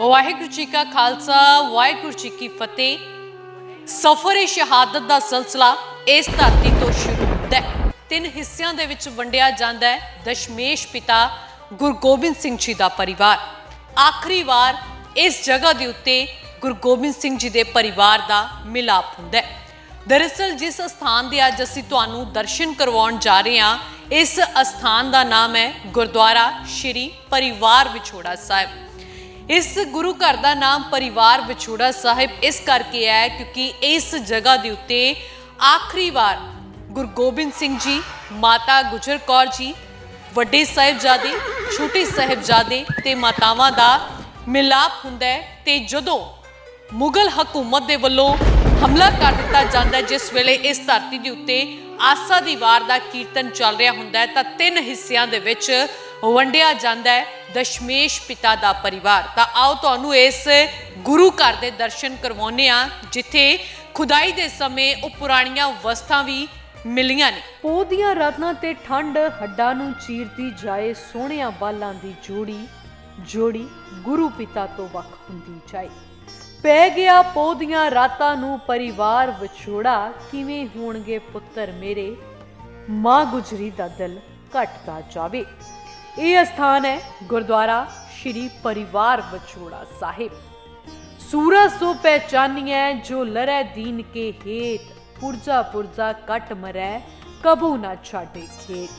ਵਾਹਿਗੁਰੂ ਜੀ ਕਾ ਖਾਲਸਾ, ਵਾਹਿਗੁਰੂ ਜੀ ਕੀ ਫਤਿਹ। ਸਫਰ ਸ਼ਹਾਦਤ ਦਾ ਸਿਲਸਿਲਾ ਇਸ ਧਰਤੀ ਤੋਂ ਸ਼ੁਰੂ ਹੁੰਦਾ ਹੈ। ਤਿੰਨ ਹਿੱਸਿਆਂ ਦੇ ਵਿੱਚ ਵੰਡਿਆ ਜਾਂਦਾ ਹੈ। ਦਸ਼ਮੇਸ਼ ਪਿਤਾ ਗੁਰੂ ਗੋਬਿੰਦ ਸਿੰਘ ਜੀ ਦਾ ਪਰਿਵਾਰ। ਆਖਰੀ ਵਾਰ ਇਸ ਜਗ੍ਹਾ ਦੇ ਉੱਤੇ ਗੁਰੂ ਗੋਬਿੰਦ ਸਿੰਘ ਜੀ ਦੇ ਪਰਿਵਾਰ ਦਾ ਮਿਲਾਪ ਹੁੰਦਾ ਹੈ। ਦਰਅਸਲ ਜਿਸ ਸਥਾਨ ਦੇ ਅੱਜ ਅਸੀਂ ਤੁਹਾਨੂੰ ਦਰਸ਼ਨ ਕਰਵਾਉਣ ਜਾ ਰਹੇ ਹਾਂ, ਇਸ ਅਸਥਾਨ ਦਾ ਨਾਮ ਹੈ ਗੁਰਦੁਆਰਾ ਸ਼੍ਰੀ ਪਰਿਵਾਰ ਵਿਛੋੜਾ ਸਾਹਿਬ। ਇਸ ਗੁਰੂ ਘਰ ਦਾ ਨਾਮ ਪਰਿਵਾਰ ਵਿਛੋੜਾ ਸਾਹਿਬ ਇਸ ਕਰਕੇ ਹੈ ਕਿਉਂਕਿ ਇਸ ਜਗ੍ਹਾ ਦੇ ਉੱਤੇ ਆਖਰੀ ਵਾਰ ਗੁਰੂ ਗੋਬਿੰਦ ਸਿੰਘ ਜੀ, ਮਾਤਾ ਗੁਜਰ ਕੌਰ ਜੀ, ਵੱਡੇ ਸਾਹਿਬਜ਼ਾਦੇ, ਛੋਟੇ ਸਾਹਿਬਜ਼ਾਦੇ ਤੇ ਮਾਤਾਵਾਂ ਦਾ ਮਿਲਾਪ ਹੁੰਦਾ ਹੈ ਤੇ ਜਦੋਂ ਮੁਗਲ ਹਕੂਮਤ ਦੇ ਵੱਲੋਂ ਹਮਲਾ ਕਰ ਦਿੱਤਾ ਜਾਂਦਾ ਹੈ, ਜਿਸ ਵੇਲੇ ਇਸ ਧਰਤੀ ਦੇ ਉੱਤੇ ਆਸਾ ਦੀ ਵਾਰ ਦਾ ਕੀਰਤਨ ਚੱਲ ਰਿਹਾ ਹੁੰਦਾ ਹੈ, ਤਾਂ ਤਿੰਨ ਹਿੱਸਿਆਂ ਦੇ ਵਿੱਚ ਵੰਡਿਆ ਜਾਂਦਾ ਹੈ ਦਸ਼ਮੇਸ਼ ਪਿਤਾ ਦਾ ਪਰਿਵਾਰ। ਤਾਂ ਆਓ ਤੁਹਾਨੂੰ ਇਸ ਗੁਰੂ ਘਰ ਦੇ ਦਰਸ਼ਨ ਕਰਵਾਉਂਦੇ ਆ ਜਿੱਥੇ ਖੁਦਾਈ ਦੇ ਸਮੇਂ ਉਹ ਪੁਰਾਣੀਆਂ ਵਸਤਾਂ ਵੀ ਮਿਲੀਆਂ ਨੇ। ਪੋਹ ਦੀਆਂ ਰਾਤਾਂ ਤੇ ਠੰਡ, ਹੱਡਾਂ ਨੂੰ ਚੀਰਦੀ ਜਾਏ ਸੋਹਣਿਆਂ ਬਾਲਾਂ ਦੀ ਜੋੜੀ ਜੋੜੀ ਗੁਰੂ ਪਿਤਾ ਤੋਂ ਵੱਖ ਹੁੰਦੀ ਜਾਏ। ਪੈ ਗਿਆ ਪੋਹ ਦੀਆਂ ਰਾਤਾਂ ਨੂੰ ਪਰਿਵਾਰ ਵਿਛੋੜਾ, ਕਿਵੇਂ ਹੋਣਗੇ ਪੁੱਤਰ ਮੇਰੇ? ਮਾਂ ਗੁਜਰੀ ਦਾ ਦਿਲ ਘਟਦਾ ਜਾਵੇ। ਇਹ ਅਸਥਾਨ ਹੈ ਗੁਰਦੁਆਰਾ ਸ਼੍ਰੀ ਪਰਿਵਾਰ ਵਿਛੋੜਾ ਸਾਹਿਬ। ਸੂਰਜ ਸੋ ਪਹਿਚਾਨੀਐ ਜੋ ਲਰੈ ਦੀਨ ਕੇ ਹੇਤ। ਪੁਰਜਾ ਪੁਰਜਾ ਕਟ ਮਰੈ, ਕਬੂ ਨਾ ਛਾਡੇ ਖੇਤ।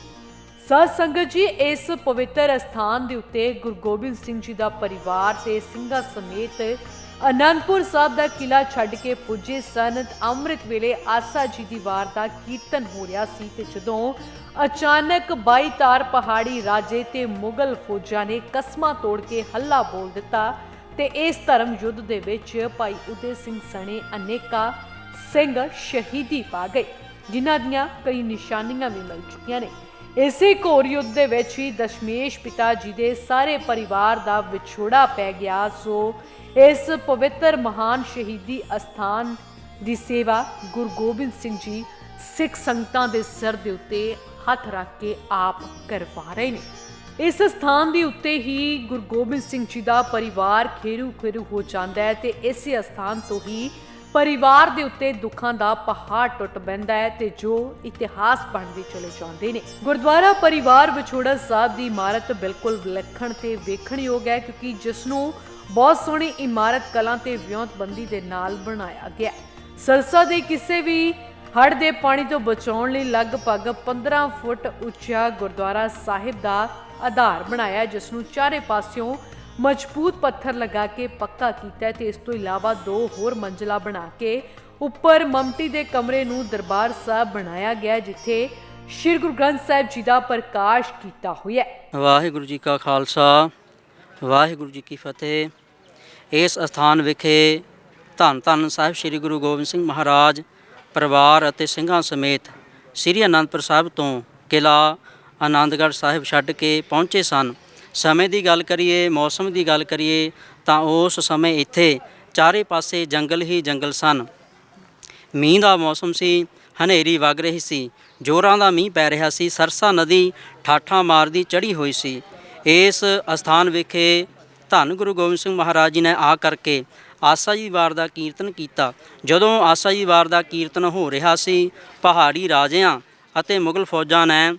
ਸਤ ਸੰਗਤ ਜੀ, ਇਸ ਪਵਿੱਤਰ ਅਸਥਾਨ ਦੇ ਉੱਤੇ ਗੁਰੂ ਗੋਬਿੰਦ ਸਿੰਘ ਜੀ ਦਾ ਪਰਿਵਾਰ ਤੇ ਸਿੰਘਾਂ ਸਮੇਤ ਅਨੰਦਪੁਰ ਸਾਹਿਬ ਦਾ ਕਿਲਾ ਛੱਡ ਕੇ ਪੁੱਜੇ ਸਨ ਅੰਮ੍ਰਿਤ ਵੇਲੇ ਆਸਾ ਜੀ ਦੀ ਵਾਰ ਦਾ ਕੀਰਤਨ ਹੋ ਰਿਹਾ ਸੀ ਤੇ ਜਦੋਂ ਅਚਾਨਕ 22 ਤਾਰ ਪਹਾੜੀ ਰਾਜੇ ਤੇ ਮੁਗਲ ਫੌਜਾਂ ਨੇ ਕਸਮਾਂ ਤੋੜ ਕੇ ਹੱਲਾ ਬੋਲ ਦਿੱਤਾ ਤੇ ਇਸ ਧਰਮ ਯੁੱਧ ਦੇ ਵਿੱਚ ਭਾਈ ਉਦੇ ਸਿੰਘ ਸਣੇ ਅਨੇਕਾਂ ਸਿੰਘ ਸ਼ਹੀਦੀ ਪਾ ਗਏ, ਜਿਨ੍ਹਾਂ ਦੀਆਂ ਕਈ ਨਿਸ਼ਾਨੀਆਂ ਵੀ ਮਿਲ ਚੁੱਕੀਆਂ ਨੇ। ਇਸੇ ਘੋਰ ਯੁੱਧ ਦੇ ਵਿੱਚ ਹੀ ਦਸ਼ਮੇਸ਼ ਪਿਤਾ ਜੀ ਦੇ ਸਾਰੇ ਪਰਿਵਾਰ ਦਾ ਵਿਛੋੜਾ ਪੈ ਗਿਆ। ਸੋ ਇਸ ਪਵਿੱਤਰ ਮਹਾਨ ਸ਼ਹੀਦੀ ਅਸਥਾਨ ਦੀ ਸੇਵਾ ਗੁਰੂ ਗੋਬਿੰਦ ਸਿੰਘ ਜੀ ਸਿੱਖ ਸੰਗਤਾਂ ਦੇ ਸਿਰ ਦੇ ਉੱਤੇ ਹੱਥ ਰੱਖ ਕੇ ਆਪ ਕਰਵਾ ਰਹੇ ਨੇ। ਇਸ ਸਥਾਨ ਦੇ ਉੱਤੇ ਹੀ ਗੁਰੂ ਗੋਬਿੰਦ ਸਿੰਘ ਜੀ ਦਾ ਪਰਿਵਾਰ ਖੇਰੂ ਖੇਰੂ ਹੋ ਜਾਂਦਾ ਹੈ ਤੇ ਇਸੇ ਸਥਾਨ ਤੋਂ ਹੀ ਪਰਿਵਾਰ ਦੇ ਉੱਤੇ ਦੁੱਖਾਂ ਦਾ ਪਹਾੜ ਟੁੱਟ ਪੈਂਦਾ ਹੈ ਤੇ ਜੋ ਇਤਿਹਾਸ ਬਣਦੇ ਚਲੇ ਜਾਂਦੇ ਨੇ। ਗੁਰਦੁਆਰਾ ਪਰਿਵਾਰ ਵਿਛੋੜਾ ਸਾਹਿਬ ਦੀ ਇਮਾਰਤ ਬਿਲਕੁਲ ਵਿਲੱਖਣ ਤੇ ਵੇਖਣਯੋਗ ਹੈ ਕਿਉਂਕਿ ਜਿਸ ਨੂੰ ਬਹੁਤ ਸੋਹਣੀ ਇਮਾਰਤ ਕਲਾ ਤੇ ਵਿਉਂਤਬੰਦੀ ਦੇ ਨਾਲ ਬਣਾਇਆ ਗਿਆ ਸਰਸਾ ਦੇ ਕਿਸੇ ਵੀ ਹੜ ਦੇ ਪਾਣੀ ਤੋਂ ਬਚਾਉਣ ਲਈ ਲਗਭਗ 15 ਫੁੱਟ ਉੱਚਾ ਗੁਰਦੁਆਰਾ ਸਾਹਿਬ ਦਾ ਆਧਾਰ ਬਣਾਇਆ ਹੈ, ਜਿਸ ਨੂੰ ਚਾਰੇ ਪਾਸਿਓਂ ਮਜ਼ਬੂਤ ਪੱਥਰ ਲਗਾ ਕੇ ਪੱਕਾ ਕੀਤਾ ਹੈ ਤੇ ਇਸ ਤੋਂ ਇਲਾਵਾ ਦੋ ਹੋਰ ਮੰਜ਼ਲਾ ਬਣਾ ਕੇ ਉੱਪਰ ਮਮਟੀ ਦੇ ਕਮਰੇ ਨੂੰ ਦਰਬਾਰ ਸਾਹਿਬ ਬਣਾਇਆ ਗਿਆ, ਜਿੱਥੇ ਸ਼੍ਰੀ ਗੁਰੂ ਗ੍ਰੰਥ ਸਾਹਿਬ ਜੀ ਦਾ ਪ੍ਰਕਾਸ਼ ਕੀਤਾ ਹੋਇਆ ਹੈ। ਵਾਹਿਗੁਰੂ ਜੀ ਕਾ ਖਾਲਸਾ, ਵਾਹਿਗੁਰੂ ਜੀ ਕੀ ਫਤਿਹ। ਇਸ ਸਥਾਨ ਵਿਖੇ ਧੰਨ ਧੰਨ ਸਾਹਿਬ ਸ੍ਰੀ ਗੁਰੂ ਗੋਬਿੰਦ ਸਿੰਘ ਮਹਾਰਾਜ, ਪਰਿਵਾਰ ਅਤੇ ਸਿੰਘਾਂ ਸਮੇਤ ਸ੍ਰੀ ਅਨੰਦਪੁਰ ਸਾਹਿਬ ਤੋਂ ਕਿਲਾ ਆਨੰਦਗੜ੍ਹ ਸਾਹਿਬ ਛੱਡ ਕੇ ਪਹੁੰਚੇ ਸਨ। ਸਮੇਂ ਦੀ ਗੱਲ ਕਰੀਏ, ਮੌਸਮ ਦੀ ਗੱਲ ਕਰੀਏ, ਤਾਂ ਉਸ ਸਮੇਂ ਇੱਥੇ ਚਾਰੇ ਪਾਸੇ ਜੰਗਲ ਹੀ ਜੰਗਲ ਸਨ। ਮੀਂਹ ਦਾ ਮੌਸਮ ਸੀ, ਹਨੇਰੀ ਵਗ ਰਹੀ ਸੀ, ਜੋਰਾਂ ਦਾ ਮੀਂਹ ਪੈ ਰਿਹਾ ਸੀ, ਸਰਸਾ ਨਦੀ ਠਾਠਾਂ ਮਾਰਦੀ ਚੜੀ ਹੋਈ ਸੀ। ਇਸ ਅਸਥਾਨ ਵਿਖੇ ਧੰਨ ਗੁਰੂ ਗੋਬਿੰਦ ਸਿੰਘ ਮਹਾਰਾਜ ਜੀ ਨੇ ਆ ਕਰਕੇ ਆਸਾ ਜੀ ਵਾਰ ਦਾ ਕੀਰਤਨ ਕੀਤਾ। ਜਦੋਂ ਆਸਾ ਜੀ ਵਾਰ ਦਾ ਕੀਰਤਨ ਹੋ ਰਿਹਾ ਸੀ, ਪਹਾੜੀ ਰਾਜਿਆਂ ਅਤੇ ਮੁਗਲ ਫੌਜਾਂ ਨੇ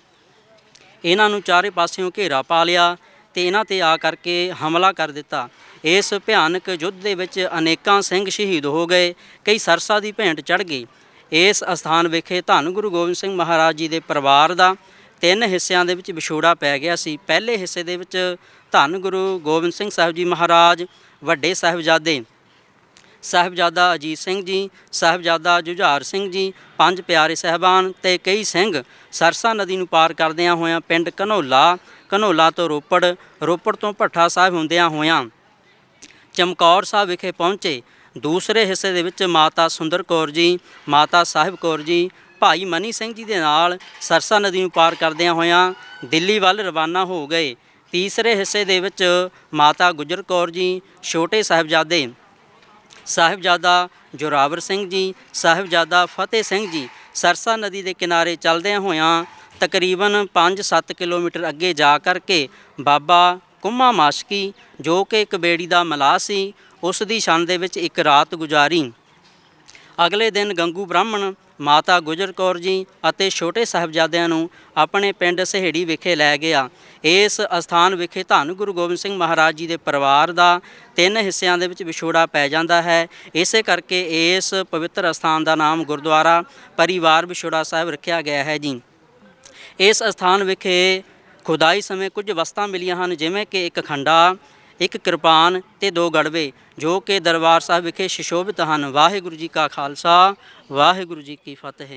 ਇਹਨਾਂ ਨੂੰ ਚਾਰੇ ਪਾਸਿਓਂ ਘੇਰਾ ਪਾ ਲਿਆ। ਤੇ ਇਹਨਾਂ ਤੇ ਆ ਕਰਕੇ ਹਮਲਾ ਕਰ ਦਿੱਤਾ। ਇਸ ਭਿਆਨਕ ਯੁੱਧ ਦੇ ਵਿੱਚ ਅਨੇਕਾਂ ਸਿੰਘ ਸ਼ਹੀਦ ਹੋ ਗਏ, ਕਈ ਸਰਸਾ ਦੀ ਭੇਂਟ ਚੜ ਗਈ। ਇਸ ਅਸਥਾਨ ਵਿਖੇ ਧੰਨ ਗੁਰੂ ਗੋਬਿੰਦ ਸਿੰਘ ਮਹਾਰਾਜ ਜੀ ਦੇ ਪਰਿਵਾਰ ਦਾ ਤਿੰਨ ਹਿੱਸਿਆਂ ਦੇ ਵਿੱਚ ਵਿਛੋੜਾ ਪੈ ਗਿਆ ਸੀ। ਪਹਿਲੇ ਹਿੱਸੇ ਦੇ ਵਿੱਚ ਧੰਨ ਗੁਰੂ ਗੋਬਿੰਦ ਸਿੰਘ ਸਾਹਿਬ ਜੀ ਮਹਾਰਾਜ, ਵੱਡੇ ਸਾਹਿਬਜ਼ਾਦੇ ਸਾਹਿਬਜ਼ਾਦਾ ਅਜੀਤ ਸਿੰਘ ਜੀ, ਸਾਹਿਬਜ਼ਾਦਾ ਜੁਝਾਰ ਸਿੰਘ ਜੀ, ਪੰਜ ਪਿਆਰੇ ਸਹਿਬਾਨ ਤੇ ਕਈ ਸਿੰਘ ਸਰਸਾ ਨਦੀ ਨੂੰ ਪਾਰ ਕਰਦਿਆਂ ਹੋਇਆਂ ਪਿੰਡ ਘਨੌਲਾ ਘਨੌਲਾ ਤੋਂ ਰੋਪੜ ਰੋਪੜ ਤੋਂ ਭੱਠਾ ਸਾਹਿਬ ਹੁੰਦਿਆਂ ਹੋਇਆਂ ਚਮਕੌਰ ਸਾਹਿਬ ਵਿਖੇ ਪਹੁੰਚੇ। ਦੂਸਰੇ ਹਿੱਸੇ ਦੇ ਵਿੱਚ ਮਾਤਾ ਸੁੰਦਰ ਕੌਰ ਜੀ, ਮਾਤਾ ਸਾਹਿਬ ਕੌਰ ਜੀ, ਭਾਈ ਮਨੀ ਸਿੰਘ ਜੀ ਦੇ ਨਾਲ ਸਰਸਾ ਨਦੀ ਨੂੰ ਪਾਰ ਕਰਦਿਆਂ ਹੋਇਆਂ ਦਿੱਲੀ ਵੱਲ ਰਵਾਨਾ ਹੋ ਗਏ। ਤੀਸਰੇ ਹਿੱਸੇ ਦੇ ਵਿੱਚ ਮਾਤਾ ਗੁਜਰ ਕੌਰ ਜੀ, ਛੋਟੇ ਸਾਹਿਬਜ਼ਾਦੇ ਸਾਹਿਬਜ਼ਾਦਾ ਜੋਰਾਵਰ ਸਿੰਘ ਜੀ, ਸਾਹਿਬਜ਼ਾਦਾ ਫਤਿਹ ਸਿੰਘ ਜੀ, ਸਰਸਾ ਨਦੀ ਦੇ ਕਿਨਾਰੇ ਚੱਲਦਿਆਂ ਹੋਇਆਂ ਤਕਰੀਬਨ 5-7 ਕਿਲੋਮੀਟਰ ਅੱਗੇ ਜਾ ਕਰਕੇ ਬਾਬਾ ਕੁੰਮਾ ਮਾਸ਼ਕੀ, ਜੋ ਕਿ ਇੱਕ ਬੇੜੀ ਦਾ ਮਲਾਹ ਸੀ, ਉਸ ਦੀ ਛਣ ਦੇ ਵਿੱਚ ਇੱਕ ਰਾਤ ਗੁਜ਼ਾਰੀ। ਅਗਲੇ ਦਿਨ ਗੰਗੂ ਬ੍ਰਾਹਮਣ ਮਾਤਾ ਗੁਜਰ ਕੌਰ ਜੀ ਅਤੇ ਛੋਟੇ ਸਾਹਿਬਜ਼ਾਦਿਆਂ ਨੂੰ ਆਪਣੇ ਪਿੰਡ ਸਹੇੜੀ ਵਿਖੇ ਲੈ ਗਿਆ। ਇਸ ਅਸਥਾਨ ਵਿਖੇ ਧੰਨ ਗੁਰੂ ਗੋਬਿੰਦ ਸਿੰਘ ਮਹਾਰਾਜ ਜੀ ਦੇ ਪਰਿਵਾਰ ਦਾ ਤਿੰਨ ਹਿੱਸਿਆਂ ਦੇ ਵਿੱਚ ਵਿਛੋੜਾ ਪੈ ਜਾਂਦਾ ਹੈ। ਇਸੇ ਕਰਕੇ ਇਸ ਪਵਿੱਤਰ ਅਸਥਾਨ ਦਾ ਨਾਮ ਗੁਰਦੁਆਰਾ ਪਰਿਵਾਰ ਵਿਛੋੜਾ ਸਾਹਿਬ ਰੱਖਿਆ ਗਿਆ ਹੈ ਜੀ। ਇਸ ਅਸਥਾਨ ਵਿਖੇ ਖੁਦਾਈ ਸਮੇਂ ਕੁਝ ਵਸਤਾਂ ਮਿਲੀਆਂ ਹਨ, ਜਿਵੇਂ ਕਿ ਇੱਕ ਖੰਡਾ ਇੱਕ ਕਿਰਪਾਨ ਤੇ ਦੋ ਗੜਵੇ, ਜੋ ਕਿ ਦਰਬਾਰ ਸਾਹਿਬ ਵਿਖੇ ਸ਼ਿਸ਼ੋਭਿਤ ਹਨ। ਵਾਹਿਗੁਰੂ ਜੀ ਕਾ ਖਾਲਸਾ, ਵਾਹਿਗੁਰੂ ਜੀ ਕੀ ਫਤਿਹ।